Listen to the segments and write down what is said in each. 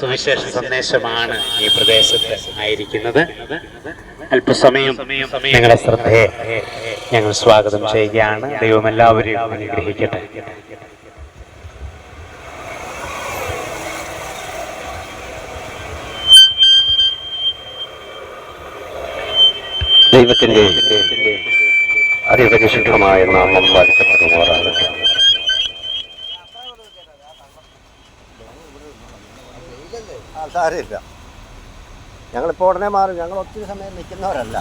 സുവിശേഷ സന്ദേശമാണ് ഈ പ്രദേശത്ത് ആയിരിക്കുന്നത്. അല്പസമയം നിങ്ങളുടെ ശ്രദ്ധയെ ഞങ്ങൾ സ്വാഗതം ചെയ്യുകയാണ്. ദൈവം എല്ലാവരെയും അനുഗ്രഹിക്കട്ടെ. ദൈവത്തിന്റെ അതിപരിശുദ്ധമായ നാമം വാഴ്ത്തപ്പെടുമാറാകട്ടെ. സാരമില്ല. ഞങ്ങളിപ്പോൾ ഉടനെ മാറും. ഞങ്ങൾ ഒത്തിരി സമയം നിൽക്കുന്നവരല്ല.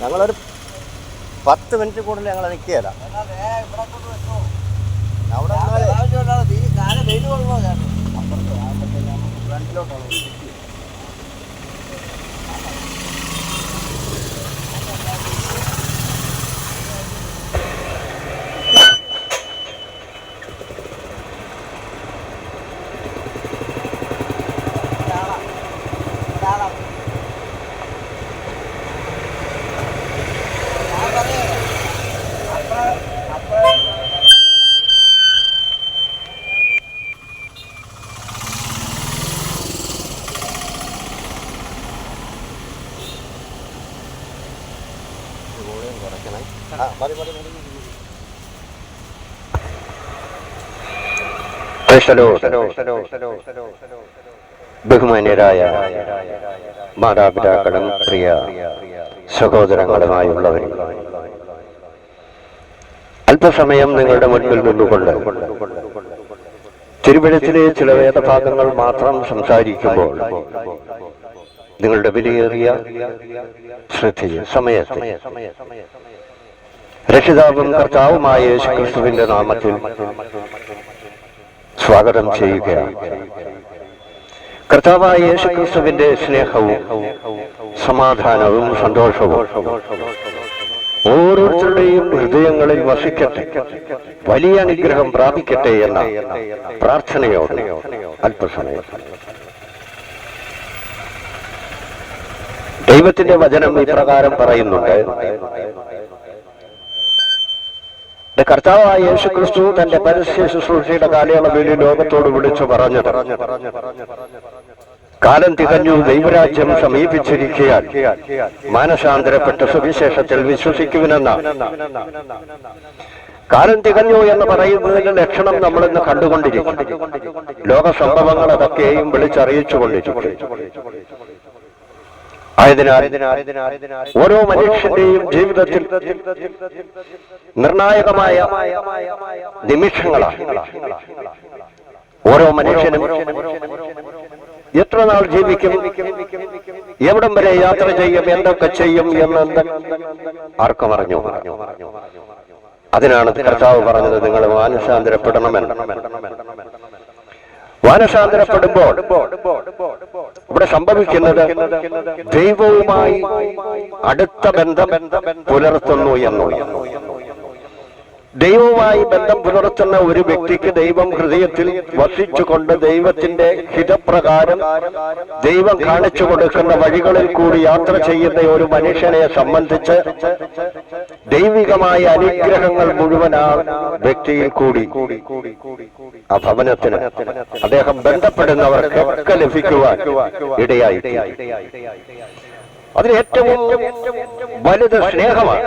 ഞങ്ങളൊരു പത്ത് മിനിറ്റ് കൂടുതൽ ഞങ്ങൾ നിൽക്കുകയില്ല അവിടെ ക്രൈസ്തലോ ബഹുമാന്യരായ മാതാപിതാക്കളും പ്രിയ സഹോദരങ്ങളുമായുള്ളവരും അല്പസമയം നിങ്ങളുടെ മുൻപിൽ നിന്നുകൊണ്ട് തിരുവഴുത്തിലെ ചില വേദഭാഗങ്ങൾ മാത്രം സംസാരിക്കുമ്പോൾ നിങ്ങളുടെ വിലയേറിയ ശ്രദ്ധയും സമയത്തെ രക്ഷിതാവും കർത്താവുമായ യേശുക്രിസ്തുവിന്റെ നാമത്തിൽ സ്വാഗതം ചെയ്യുകയാണ്. കർത്താവായ യേശുക്രിസ്തുവിന്റെ സ്നേഹവും സമാധാനവും സന്തോഷവും ഓരോരുത്തരുടെയും ഹൃദയങ്ങളിൽ വസിക്കട്ടെ വലിയ അനുഗ്രഹം പ്രാപിക്കട്ടെ എന്ന പ്രാർത്ഥനയോടെ അല്പസമയം. ദൈവത്തിന്റെ വചനം ഇപ്രകാരം പറയുന്നുണ്ട്. ഇത് കർത്താവായ യേശു ക്രിസ്തു തന്റെ പരസ്യ ശുശ്രൂഷയുടെ കാലയളവിൽ ലോകത്തോട് വിളിച്ചു പറഞ്ഞത്. കാലം തികഞ്ഞു ദൈവരാജ്യം സമീപിച്ചിരിക്കാൻ മാനസാന്തരപ്പെട്ട സുവിശേഷത്തിൽ വിശ്വസിക്കുവിനെന്ന. കാലം തികഞ്ഞു എന്ന് പറയുന്നതിന്റെ ലക്ഷണം നമ്മൾ ഇന്ന് കണ്ടുകൊണ്ടിരിക്കും ലോക സംഭവങ്ങൾ അതൊക്കെയും വിളിച്ചറിയിച്ചുകൊണ്ടിരിക്കും ഓരോ മനുഷ്യന്റെയും ജീവിതത്തിൽ നിർണായകമായ നിമിഷങ്ങളാണ്. ഓരോ മനുഷ്യനും എത്ര നാൾ ജീവിക്കും? എവിടം വരെ യാത്ര ചെയ്യും? എന്തൊക്കെ ചെയ്യും? എന്ന് ആർക്കും അറിഞ്ഞു അതിനാണ് കർത്താവ് പറഞ്ഞത് നിങ്ങൾ മാനസാന്തരപ്പെടണമെന്ന് മാനസാന്തരപ്പെടുമ്പോൾ ഇവിടെ സംഭവിക്കുന്നത് ദൈവവുമായി അടുത്ത ബന്ധം പുലർത്തുന്നു എന്നോ. ദൈവവുമായി ബന്ധം പുലർത്തുന്ന ഒരു വ്യക്തിക്ക് ദൈവം ഹൃദയത്തിൽ വസിച്ചുകൊണ്ട് ദൈവത്തിന്റെ ഹിതപ്രകാരം ദൈവം കാണിച്ചു കൊടുക്കുന്ന വഴികളിൽ കൂടി യാത്ര ചെയ്യുന്ന ഒരു മനുഷ്യനെ സംബന്ധിച്ച് ദൈവികമായ അനുഗ്രഹങ്ങൾ മുഴുവൻ ആ വ്യക്തിയിൽ കൂടി. ആ ഭവനത്തിന് അദ്ദേഹം ബന്ധപ്പെടുന്നവർക്ക് ഒക്കെ ലഭിക്കുവാൻ ഇടയായി അതിന് ഏറ്റവും വലുത് സ്നേഹമാണ്.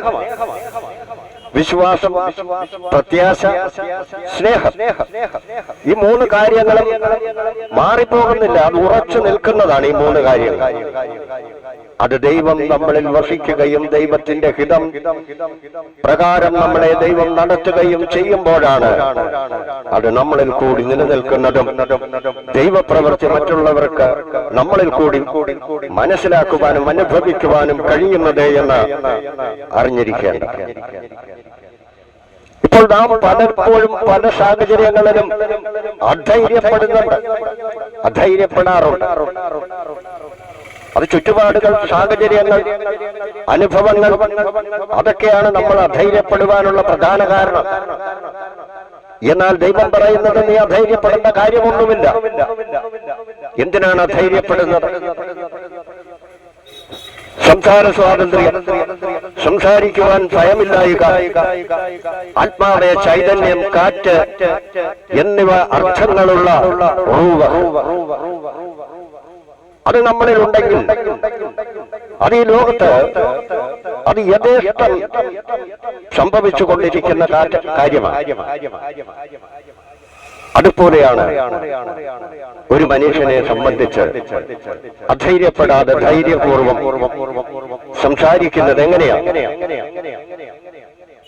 വിശ്വാസം പ്രത്യാശ സ്നേഹം. ഈ മൂന്ന് കാര്യങ്ങളും മാറിപ്പോകുന്നില്ല. അത് ഉറച്ചു നിൽക്കുന്നതാണ് ഈ മൂന്ന് കാര്യങ്ങൾ. അത് ദൈവം നമ്മളിൽ വസിക്കുകയും ദൈവത്തിന്റെ ഹിതം പ്രകാരം നമ്മളെ ദൈവം നടത്തുകയും ചെയ്യുമ്പോഴാണ് അത് നമ്മളിൽ കൂടി നിലനിൽക്കുന്നതും ദൈവപ്രവൃത്തി മറ്റുള്ളവർക്ക് നമ്മളിൽ കൂടി മനസ്സിലാക്കുവാനും അനുഭവിക്കുവാനും കഴിയുന്നത് എന്ന് അറിഞ്ഞിരിക്കേണ്ട ഇപ്പോൾ നാം പലപ്പോഴും പല സാഹചര്യങ്ങളിലും അധൈര്യപ്പെടുന്നുണ്ട്. അധൈര്യപ്പെടാറുണ്ട്. അത് ചുറ്റുപാടുകൾ സാഹചര്യങ്ങൾ അനുഭവങ്ങൾ അതൊക്കെയാണ് നമ്മൾ അധൈര്യപ്പെടുവാനുള്ള പ്രധാന കാരണം. എന്നാൽ ദൈവം പറയുന്നത് നീ അധൈര്യപ്പെടേണ്ട കാര്യമൊന്നുമില്ല. എന്തിനാണ് അധൈര്യപ്പെടുന്നത്? സംസാര സ്വാതന്ത്ര്യം. സംസാരിക്കുവാൻ ഭയമില്ലായുക. ആത്മാവെ ചൈതന്യം കാറ്റ് എന്നിവ അർത്ഥങ്ങളുള്ള അത് നമ്മളിൽ ഉണ്ടെങ്കിൽ അത് ഈ ലോകത്ത് അത് യഥേഷ്ടം സംഭവിച്ചു കൊണ്ടിരിക്കുന്ന കാര്യമാണ്. അതുപോലെയാണ് ഒരു മനുഷ്യനെ സംബന്ധിച്ച് അധൈര്യപ്പെടാതെ ധൈര്യപൂർവം സംസാരിക്കുന്നത് എങ്ങനെയാണ്?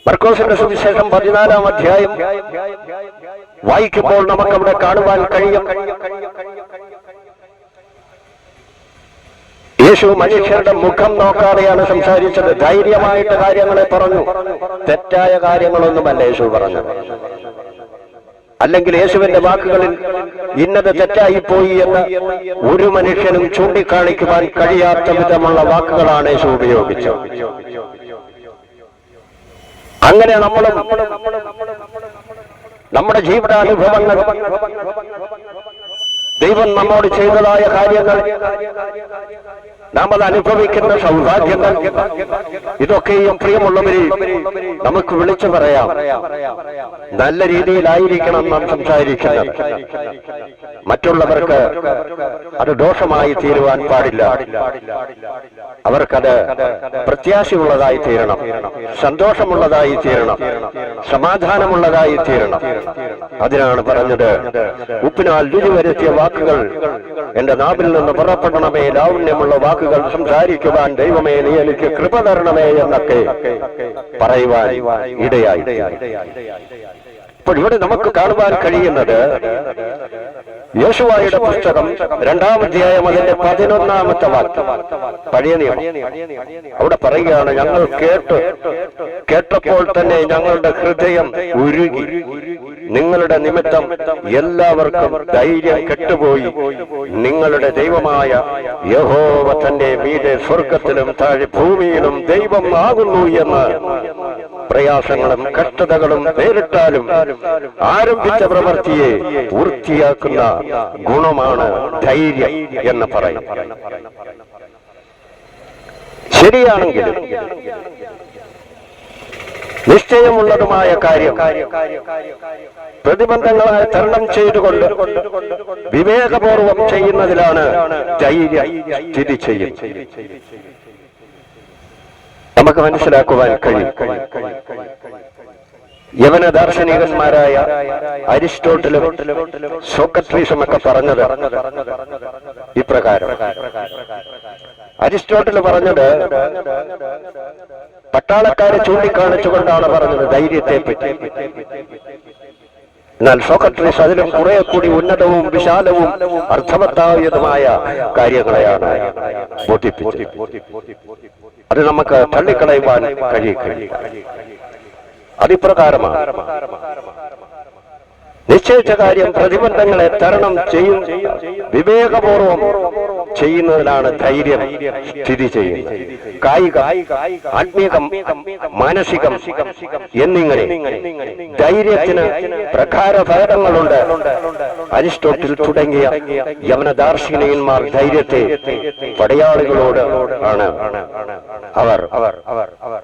മർക്കോസിന്റെ സുവിശേഷം പതിനാലാം അധ്യായം വായിക്കുമ്പോൾ നമുക്കവിടെ കാണുവാൻ കഴിയും. യേശു മനുഷ്യരുടെ മുഖം നോക്കാതെയാണ് സംസാരിച്ചത്. ധൈര്യമായിട്ട് കാര്യങ്ങളെ പറഞ്ഞു. തെറ്റായ കാര്യങ്ങളൊന്നുമല്ല യേശു പറഞ്ഞത്. അല്ലെങ്കിൽ യേശുവിന്റെ വാക്കുകളിൽ ഇന്നത് തെറ്റായിപ്പോയി എന്ന് ഒരു മനുഷ്യനും ചൂണ്ടിക്കാണിക്കുവാൻ കഴിയാത്ത വിധമുള്ള വാക്കുകളാണ് യേശു ഉപയോഗിച്ചത്. അങ്ങനെ നമ്മളും നമ്മുടെ ജീവിതാനുഭവങ്ങൾ ദൈവം നമ്മോട് ചെയ്തതായ കാര്യങ്ങൾ നാം അത് അനുഭവിക്കുന്ന സൗഭാഗ്യങ്ങൾ ഇതൊക്കെയും പ്രിയമുള്ളവരെ നമുക്ക് വിളിച്ചു പറയാം. നല്ല രീതിയിലായിരിക്കണം നാം സംസാരിക്കുന്നത്. മറ്റുള്ളവർക്ക് അത് ദോഷമായി തീരുവാൻ പാടില്ല. അവർക്കത് പ്രത്യാശയുള്ളതായി തീരണം സന്തോഷമുള്ളതായി തീരണം സമാധാനമുള്ളതായി തീരണം. അതിനാണ് പറഞ്ഞത് ഉപ്പിനാൽ രുചി വരുത്തിയ വാക്കുകൾ എന്റെ നാവിൽ നിന്ന് പുറപ്പെടണമേ ലാവണ്യമുള്ള വാക്കുകൾ സംസാരിക്കുവാൻ ദൈവമേ നീ എനിക്ക് കൃപ തരണമേ എന്നൊക്കെ പറയുവാൻ ഇടയായി. ഇവിടെ നമുക്ക് കാണുവാൻ കഴിയുന്നത് യേശുവായുടെ പുസ്തകം രണ്ടാം അധ്യായം അതിന്റെ പതിനൊന്നാമത്തെ വാക്യം. പഴയ നിയമം. അവിടെ പറയുകയാണ് ഞങ്ങൾ കേട്ട് കേട്ടപ്പോൾ തന്നെ ഞങ്ങളുടെ ഹൃദയം ഉരുകി. നിങ്ങളുടെ നിമിത്തം എല്ലാവർക്കും ധൈര്യം കെട്ടുപോയി. നിങ്ങളുടെ ദൈവമായ യഹോവ തന്റെ വീട് സ്വർഗത്തിലും താഴെ ഭൂമിയിലും ദൈവം ആകുന്നു എന്ന് പ്രയാസങ്ങളും കഷ്ടതകളും നേരിട്ടാലും ആരംഭിച്ച പ്രവൃത്തിയെ പൂർത്തിയാക്കുന്ന ഗുണമാണ് ധൈര്യം എന്ന് പറയും ശരിയാണെങ്കിലും നിശ്ചയമുള്ളതുമായ കാര്യം പ്രതിബന്ധങ്ങളെ തരണം ചെയ്തുകൊണ്ട് വിവേകപൂർവം ചെയ്യുന്നതിലാണ് ധൈര്യം സ്ഥിതി ചെയ്യും നമുക്ക് മനസ്സിലാക്കുവാൻ കഴിയും. യവന ദാർശനികന്മാരായ അരിസ്റ്റോട്ടിലും സോക്രട്ടീസും ഒക്കെ പറഞ്ഞത് ഇപ്രകാരം. അരിസ്റ്റോട്ടിൽ പറഞ്ഞത് പട്ടാളക്കാരെ ചൂണ്ടിക്കാണിച്ചുകൊണ്ടാണ് പറഞ്ഞത് ധൈര്യത്തെ പറ്റി എന്നാൽ സോക്രട്ടീസ് അതിലും കുറെ കൂടി ഉന്നതവും വിശാലവും അർത്ഥവത്തായതുമായ കാര്യങ്ങളെയാണ് അത് നമുക്ക് തള്ളിക്കളയുവാൻ കഴിയും അതിപ്രകാരമാണ്. നിശ്ചയിച്ച കാര്യം പ്രതിബന്ധങ്ങളെ തരണം ചെയ്യും. വിവേകപൂർവം ചെയ്യുന്നതിലാണ് ധൈര്യം സ്ഥിതി ചെയ്യുന്നത്. കായിക ആത്മീകം മാനസികം എന്നിങ്ങനെ ധൈര്യത്തിന് പ്രകാരഭേദങ്ങളുണ്ട് അരിസ്റ്റോട്ടിൽ തുടങ്ങിയ യവന ദാർശനികന്മാർ ധൈര്യത്തെ പടയാളികളോട് ആണ് അവർ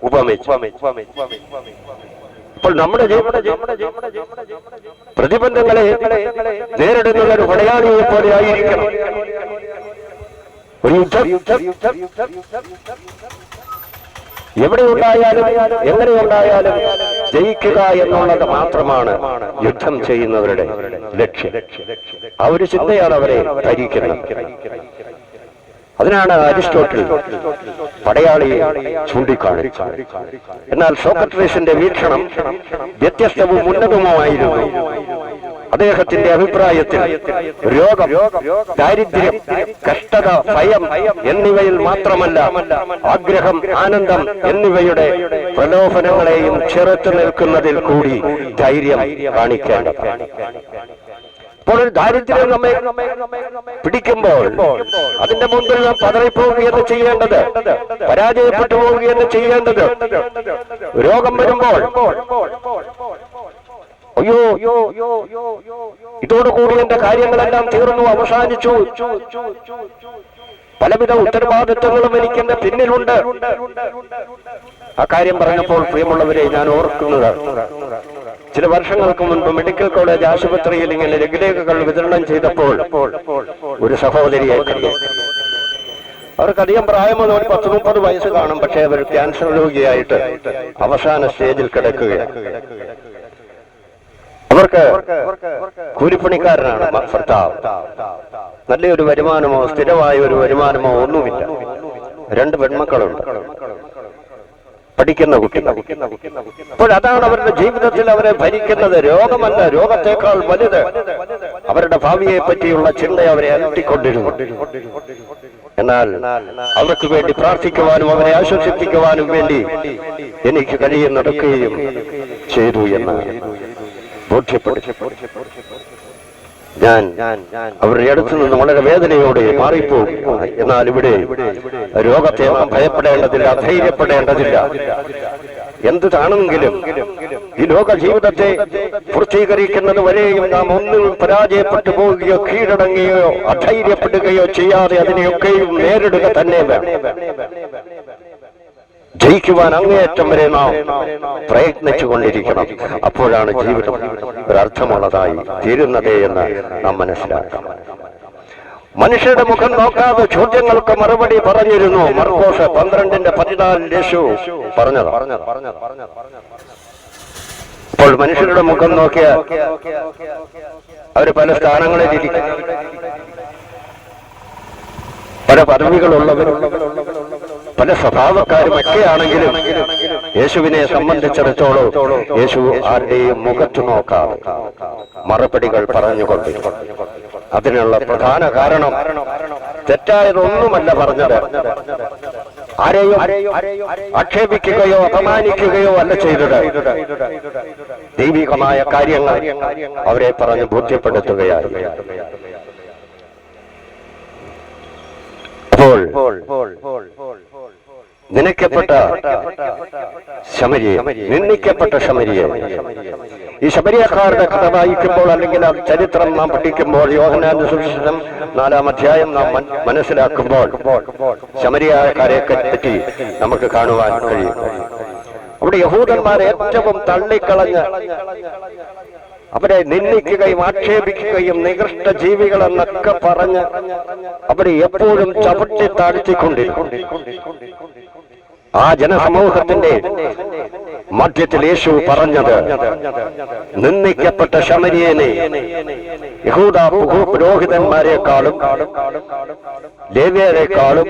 ഉപമിച്ചു അപ്പോൾ നമ്മുടെ പ്രതിബന്ധങ്ങളെ നേരിടുന്ന ഒരു പടയാളിയെ പോലെ ആയിരിക്കണം. ഒരു യുദ്ധം. എവിടെ ഉണ്ടായാലും എങ്ങനെ ഉണ്ടായാലും ജയിക്കുക എന്നുള്ളത് മാത്രമാണ് യുദ്ധം ചെയ്യുന്നവരുടെ ലക്ഷ്യം. ആ ഒരു ചിന്തയാണ് അവരെ ഭരിക്കുന്നത് അതിനാണ് അരിസ്റ്റോട്ടിൽ പടയാളിയെ ചൂണ്ടിക്കാണിച്ചത്. എന്നാൽ സോക്രട്ടീസിന്റെ വീക്ഷണം വ്യത്യസ്തവും ഉന്നതവുമായിരുന്നു. അദ്ദേഹത്തിന്റെ അഭിപ്രായത്തിൽ രോഗം ദാരിദ്ര്യം കഷ്ടത ഭയം എന്നിവയിൽ മാത്രമല്ല ആഗ്രഹം ആനന്ദം എന്നിവയുടെ പ്രലോഭനങ്ങളെയും ചെറുത്തു നിൽക്കുന്നതിൽ കൂടി ധൈര്യം കാണിക്കേണ്ടതാണ്. അപ്പോൾ ഒരു ദാരിദ്ര്യം നമ്മെ പിടിക്കുമ്പോൾ അതിന്റെ മുമ്പിൽ നാം പതറിപ്പോവുകയെന്ന് ചെയ്യേണ്ടത്. പരാജയപ്പെട്ടു പോവുകയെന്ന് ചെയ്യേണ്ടത്. രോഗം വരുമ്പോൾ അയ്യോ ഇതോടുകൂടി എന്റെ കാര്യങ്ങളെല്ലാം തീർന്നു അവസാനിച്ചു. പലവിധ ഉത്തരവാദിത്വങ്ങളും എനിക്ക് എന്റെ പിന്നിലുണ്ട്. ആ കാര്യം പറഞ്ഞപ്പോൾ പ്രിയമുള്ളവരെ ഞാൻ ഓർക്കുന്നത് ചില വർഷങ്ങൾക്ക് മുൻപ് മെഡിക്കൽ കോളേജ് ആശുപത്രിയിൽ ഇങ്ങനെ ലഘുലേഖകൾ വിതരണം ചെയ്തപ്പോൾ ഒരു സഹോദരിയെ കണ്ടു. അവർക്ക് അധികം പ്രായമൊന്നും ഒരു പത്ത് മുപ്പത് വയസ്സ് കാണും പക്ഷേ അവർ ക്യാൻസർ രോഗിയായിട്ട് അവസാന സ്റ്റേജിൽ കിടക്കുകയാണ്. അവർക്ക് കൂലിപ്പണിക്കാരനാണ് ഭർത്താവ്. നല്ലൊരു വരുമാനമോ സ്ഥിരമായ ഒരു വരുമാനമോ ഒന്നുമില്ല. രണ്ട് പെൺമക്കളുണ്ട്. പഠിക്കുന്ന കുട്ടികൾ അപ്പോൾ അതാണ് അവരുടെ ജീവിതത്തിൽ അവരെ ഭരിക്കുന്നത്. രോഗമല്ല രോഗത്തെക്കാൾ വലുത്. അവരുടെ ഭാവിയെ പറ്റിയുള്ള ചിന്ത അവരെ അലട്ടിക്കൊണ്ടിരുന്നു. എന്നാൽ അവർക്ക് വേണ്ടി പ്രാർത്ഥിക്കുവാനും അവരെ ആശ്വസിപ്പിക്കുവാനും വേണ്ടി എനിക്ക് കഴിയുന്നതൊക്കെയും ചെയ്തു എന്ന് ബോധ്യപ്പെടുത്തി ഞാൻ അവരുടെ അടുത്ത് നിന്ന് വളരെ വേദനയോടെ മാറിപ്പോകും എന്നാൽ ഇവിടെ രോഗത്തെ നാം ഭയപ്പെടേണ്ടതില്ല ധൈര്യപ്പെടേണ്ടതില്ല. എന്തുതാണെങ്കിലും ഈ ലോക ജീവിതത്തെ പൂർത്തീകരിക്കുന്നത് വരെയും നാം ഒന്നും പരാജയപ്പെട്ടു പോവുകയോ കീഴടങ്ങുകയോ അധൈര്യപ്പെടുകയോ ചെയ്യാതെ അതിനെയൊക്കെയും നേരിടുക തന്നെ വേണം. ജയിക്കുവാൻ അങ്ങേയറ്റം വരെ നാം പ്രയത്നിച്ചു കൊണ്ടിരിക്കണം അപ്പോഴാണ് ജീവിതം ഒരർത്ഥമുള്ളതായി തീരുന്നത് എന്ന് നാം മനസ്സിലാക്കണം മനുഷ്യരുടെ മുഖം നോക്കാതെ ചോദ്യങ്ങൾക്ക് മറുപടി പറഞ്ഞിരുന്നു മർക്കോസ് പന്ത്രണ്ടിന്റെ പതിനാലിൽ യേശു പറഞ്ഞത്. അപ്പോൾ മനുഷ്യരുടെ മുഖം നോക്കിയ അവർ പല സ്ഥാനങ്ങളിൽ ഇരിക്കും. പല പദവികളുള്ളവരും പല സ്വഭാവക്കാരുമൊക്കെ ആണെങ്കിലും യേശുവിനെ സംബന്ധിച്ചിടത്തോളം യേശു ആരുടെയും മുഖത്തു നോക്കാതെ മറുപടികൾ പറഞ്ഞുകൊണ്ട് അതിനുള്ള പ്രധാന കാരണം തെറ്റായതൊന്നുമല്ല പറഞ്ഞത്. ആരെയും ആക്ഷേപിക്കുകയോ അപമാനിക്കുകയോ അല്ല ചെയ്തത്. ദൈവികമായ കാര്യങ്ങൾ അവരെ പറഞ്ഞ് ബോധ്യപ്പെടുത്തുകയായി. അപ്പോൾ നിനക്കപ്പെട്ട ശമരിയെ നിന്ദിക്കപ്പെട്ട ശമരിയെ. ഈ ശബരിയക്കാരുടെ കഥ വായിക്കുമ്പോൾ അല്ലെങ്കിൽ ആ ചരിത്രം നാം പഠിക്കുമ്പോൾ യോഹനാന്റെ സുവിശേഷം നാലാം അധ്യായം നാം മനസ്സിലാക്കുമ്പോൾ ശമരിയക്കാരെ പറ്റി നമുക്ക് കാണുവാൻ കഴിയും. അവിടെ യഹൂദന്മാർ ഏറ്റവും തള്ളിക്കളഞ്ഞ് അവരെ നിന്ദിക്കുകയും ആക്ഷേപിക്കുകയും നികൃഷ്ട ജീവികൾ എന്നൊക്കെ പറഞ്ഞ് അവരെ എപ്പോഴും ചവിട്ടി താഴ്ത്തിക്കൊണ്ടിരിക്കും ആ ജനസമൂഹത്തിന്റെ മധ്യത്തിൽ യേശു പറഞ്ഞത് നിന്ദിക്കപ്പെട്ട ശമരിയനെ യഹൂദ പുരോഹിതന്മാരെക്കാളും ലേവ്യരെക്കാളും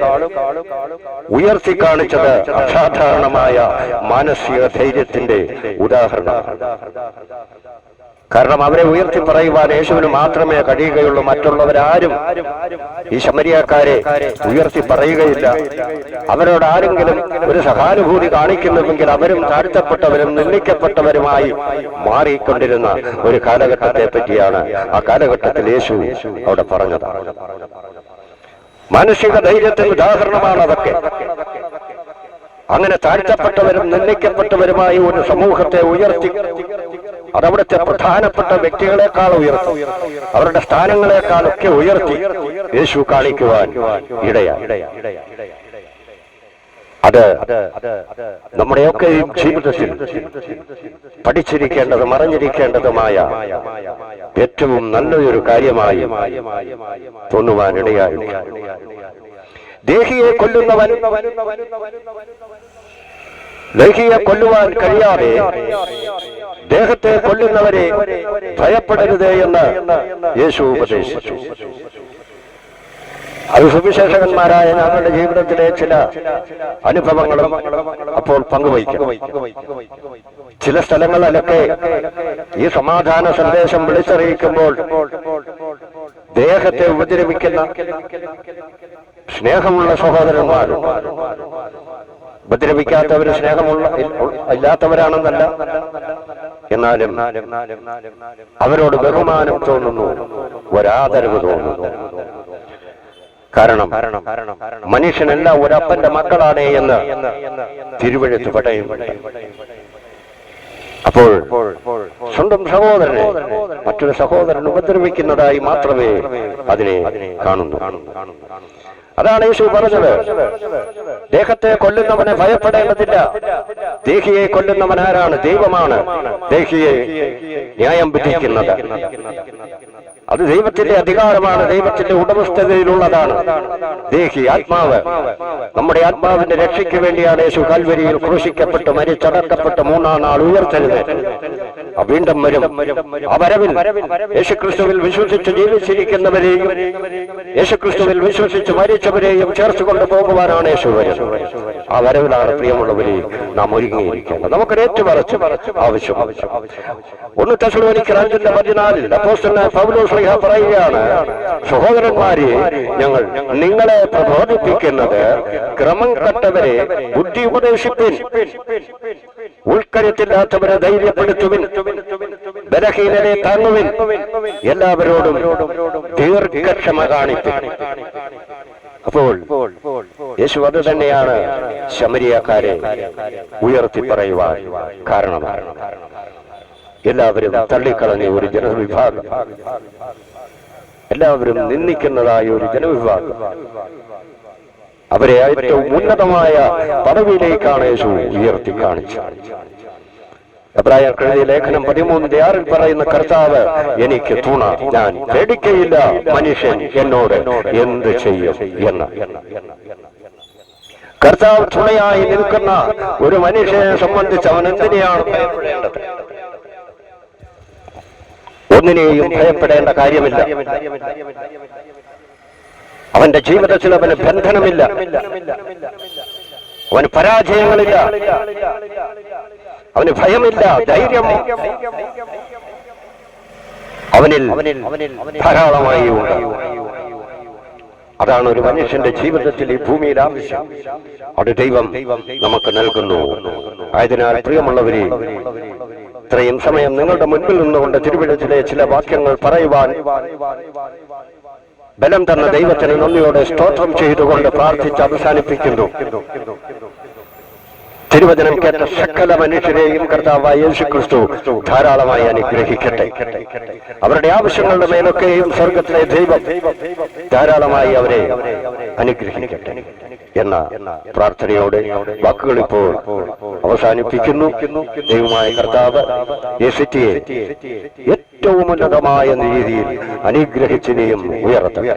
ഉയർത്തി കാണിച്ചത് അസാധാരണമായ മാനസിക ധൈര്യത്തിന്റെ ഉദാഹരണം കാരണം അവരെ ഉയർത്തി പറയുവാൻ യേശുവിന് മാത്രമേ കഴിയുകയുള്ളൂ. മറ്റുള്ളവരാരും ഈ ശമരിയാക്കാരെ ഉയർത്തി പറയുകയില്ല. അവരോട് ആരെങ്കിലും ഒരു സഹാനുഭൂതി കാണിക്കുന്നുവെങ്കിൽ അവരും താഴ്ത്തപ്പെട്ടവരും നിന്ദിക്കപ്പെട്ടവരുമായി മാറിക്കൊണ്ടിരുന്ന ഒരു കാലഘട്ടത്തെ പറ്റിയാണ് ആ കാലഘട്ടത്തിൽ യേശു അവിടെ പറഞ്ഞത്. മാനുഷിക ധൈര്യത്തിന് ഉദാഹരണമാണ് അതൊക്കെ. അങ്ങനെ താഴ്ത്തപ്പെട്ടവരും നിന്ദിക്കപ്പെട്ടവരുമായി ഒരു സമൂഹത്തെ ഉയർത്തി അതവിടുത്തെ പ്രധാനപ്പെട്ട വ്യക്തികളെക്കാൾ ഉയർത്തി. അവരുടെ സ്ഥാനങ്ങളെക്കാൾ ഒക്കെ ഉയർത്തി യേശു കാണിക്കുവാൻ ഇടയാ അത് നമ്മുടെയൊക്കെ ജീവിതത്തിൽ പഠിച്ചിരിക്കേണ്ടതും അറിഞ്ഞിരിക്കേണ്ടതുമായ ഏറ്റവും നല്ലൊരു കാര്യമായി തോന്നുവാനിടയായി ദേഹിയെ കൊല്ലുന്നവൻ ദേഹിയെ കൊല്ലുവാൻ കഴിയാതെ ദേഹത്തെ കൊല്ലുന്നവരെ ഭയപ്പെടരുത് എന്ന് യേശു ഉപദേശിച്ചു. അത് സുവിശേഷകന്മാരായ ഞങ്ങളുടെ ജീവിതത്തിലെ ചില അനുഭവങ്ങളും അപ്പോൾ പങ്കുവയ്ക്കും ചില സ്ഥലങ്ങളിലൊക്കെ ഈ സമാധാന സന്ദേശം വിളിച്ചറിയിക്കുമ്പോൾ ദേഹത്തെ ഉപദ്രവിക്കുന്ന സ്നേഹമുള്ള സഹോദരന്മാർ ഉപദ്രവിക്കാത്തവര് സ്നേഹമുള്ള ഇല്ലാത്തവരാണെന്നല്ല. എന്നാലും അവരോട് ബഹുമാനം തോന്നുന്നു ഒരാദരവ് തോന്നുന്നു. കാരണം മനുഷ്യനല്ല ഒരപ്പന്റെ മക്കളാണ് എന്ന് തിരുവഴുത്ത് പടയും അപ്പോൾ സ്വന്തം സഹോദരനെ മറ്റൊരു സഹോദരൻ ഉപദ്രവിക്കുന്നതായി മാത്രമേ അതിനെ കാണുന്നു. അതാണ് യേശു പറഞ്ഞത്. ദേഹത്തെ കൊല്ലുന്നവനെ ഭയപ്പെടേണ്ടതില്ല. ദേഹിയെ കൊല്ലുന്നവൻ ആരാണ്? ദൈവമാണ്. ദേഹിയെ ന്യായം വിധിക്കുന്നത്. അത് ദൈവത്തിന്റെ അധികാരമാണ് ദൈവത്തിന്റെ ഉടമസ്ഥതയിലുള്ളതാണ്. ദേഹി ആത്മാവ് നമ്മുടെ ആത്മാവിന്റെ രക്ഷയ്ക്ക് വേണ്ടിയാണ് യേശു കൽവരിയിൽ ക്രൂശിക്കപ്പെട്ട് മരിച്ചടക്കപ്പെട്ട് മൂന്നാം നാൾ ഉയർത്തരുത്. വീണ്ടും വരും. അവരവിൽ യേശുക്രിസ്തുവിൽ വിശ്വസിച്ച് ജീവിച്ചിരിക്കുന്നവരെയും യേശുക്രിസ്തുവിൽ വിശ്വസിച്ച് മരിച്ചവരെയും ചേർത്ത് കൊണ്ടുപോകുവാനാണ് യേശു വരുന്നത്. ആ വരവിലാണ് പ്രിയമുള്ളവരെയും നാം ഒരുങ്ങിയിരിക്കുന്നത് നമുക്ക് ഏറ്റുപറച്ച് ആവശ്യം ഒന്ന് തെസലോനിക്കർ അഞ്ചിന്റെ പതിനാലിൽ അപ്പോസ്റ്റലായ പൗലോസ് ശ്രീഹ പറയുകയാണ്. സഹോദരന്മാരെ ഞങ്ങൾ നിങ്ങളെ പ്രബോധിപ്പിക്കുന്നത് ക്രമം കെട്ടവരെ ബുദ്ധി ഉപദേശിപ്പിൻ ഉൾക്കരുത്തില്ലാത്തവരെ ധൈര്യപ്പെടുത്തുവിൻ. ബലഹീനരെ താങ്ങുവിൻ. എല്ലാവരോടും ദീർഘക്ഷമ കാണിപ്പിൻ. അപ്പോൾ യേശു അത് തന്നെയാണ് ശമരിയക്കാരെ ഉയർത്തി പറയുവാൻ കാരണം എല്ലാവരും തള്ളിക്കളഞ്ഞ ഒരു ജനവിഭാഗം. എല്ലാവരും നിന്ദിക്കുന്നതായ ഒരു ജനവിഭാഗം. അവരെ ഏറ്റവും ഉന്നതമായ പദവിയിലേക്കാണ് യേശു ഉയർത്തി കാണിച്ചു എബ്രായർ കഴുതിയ ലേഖനം പതിമൂന്നിന്റെ ആറിൽ പറയുന്ന കർത്താവ് എനിക്ക് തുണ ഞാൻ പേടിക്കയില്ല മനുഷ്യൻ എന്നോട് എന്ത് ചെയ്യും? എന്ന്. കർത്താവ് തുണയായി നിൽക്കുന്ന ഒരു മനുഷ്യനെ സംബന്ധിച്ച് അവൻ എന്തിനെയാണ് ഭയപ്പെടേണ്ടത്? ഒന്നിനെയും ഭയപ്പെടേണ്ട കാര്യമില്ല. അവന്റെ ജീവിതത്തിൽ അവന് ബന്ധനമില്ല. അവന് പരാജയങ്ങളില്ല. അവന് ഭയമില്ല. ധൈര്യം. അവനിൽ ധാരാളമായി അതാണ് ഒരു മനുഷ്യന്റെ ജീവിതത്തിൽ ഈ ഭൂമിയിൽ ആവശ്യം. അത് ദൈവം നമുക്ക് നൽകുന്നു. ആയതിനാൽ പ്രിയമുള്ളവരെ ഇത്രയും സമയം നിങ്ങളുടെ മുൻപിൽ നിന്നുകൊണ്ട് തിരുവിഴച്ചിലെ ചില വാക്യങ്ങൾ പറയുവാൻ ബലം തന്ന ദൈവത്തിന് നന്ദിയോടെ സ്തോത്രം ചെയ്തുകൊണ്ട് പ്രാർത്ഥിച്ച് അവസാനിപ്പിക്കുന്നു. തിരുവചനം കേട്ട സകല മനുഷ്യരെയും കർത്താവായ യേശു ക്രിസ്തു ധാരാളമായി അനുഗ്രഹിക്കട്ടെ. അവരുടെ ആവശ്യങ്ങളുടെ മേലൊക്കെയും സ്വർഗത്തിലെ ദൈവം ധാരാളമായി അവരെ അനുഗ്രഹിക്കട്ടെ. എന്ന പ്രാർത്ഥനയോടെ വാക്കുകൾ ഇപ്പോൾ അവസാനിപ്പിക്കുന്നു. ദൈവമായ കർത്താവ് ഏറ്റവും ഉന്നതമായ രീതിയിൽ അനുഗ്രഹിച്ചിനെയും ഉയർത്തട്ടെ.